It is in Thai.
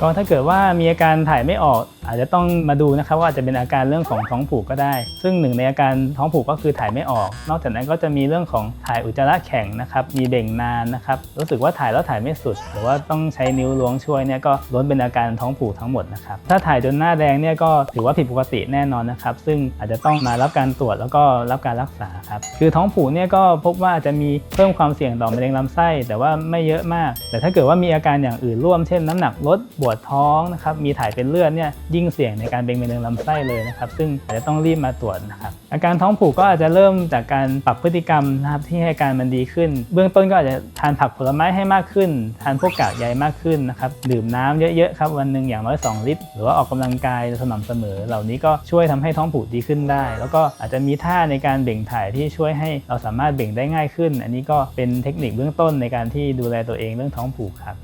ก็ถ้าเกิดว่ามีอาการถ่ายไม่ออก อาจจะต้องมาดูนะครับว่าอาจจะเป็นอาการเรื่องของท้องผูกก็ได้ ซึ่งหนึ่งในอาการท้องผูกก็คือถ่ายไม่ออก นอกจากนั้นก็จะมีเรื่องของถ่ายอุจจาระแข็งนะครับมีเบ่งนานนะครับรู้สึกว่าถ่ายแล้วถ่ายไม่สุด หรือว่าต้องใช้นิ้วล้วงช่วยเนี่ยก็ล้วนเป็นอาการท้องผูกทั้งหมดนะครับถ้าถ่ายจนหน้าแดงเนี่ยก็ถือว่าผิดปกติแน่นอนนะครับ ซึ่งอาจจะต้องมารับการตรวจแล้วก็รับการรักษาครับคือท้องผูกเนี่ยก็พบว่าอาจจะมีเพิ่มความเสี่ยงต่อมะเร็งลำไส้ แต่ว่าไม่เยอะมาก แต่ถ้าเกิดว่ามีอาการอย่างอื่นร่วมเช่น น้ำหนักลดปวดท้องนะครับมีถ่ายเป็นเลือดเนี่ยยิ่งเสี่ยงในการเป็นมะเร็งลำไส้เลยนะครับ ซึ่งอาจจะต้องรีบมาตรวจนะครับอาการท้องผูกก็อาจจะเริ่มจากการปรับพฤติกรรมนะครับที่ให้การมันดีขึ้น เบื้องต้นก็อาจจะทานผักผลไม้ให้มากขึ้น ทานพวกกากใยมากขึ้นนะครับดื่มน้ำเยอะๆครับวันหนึ่งอย่างน้อย 2 ลิตร หรือว่าออกกำลังกายสม่ำเสมอ เหล่านี้ก็ช่วยทำให้ท้องผูกดีขึ้นได้ แล้วก็อาจจะมีท่าในการเบ่งถ่ายที่ช่วยให้เราสามารถเบ่งได้ง่ายขึ้น อันนี้ก็เป็นเทคนิคเบื้องต้นในการที่ดูแลตัวเองเรื่องท้องผูกครับ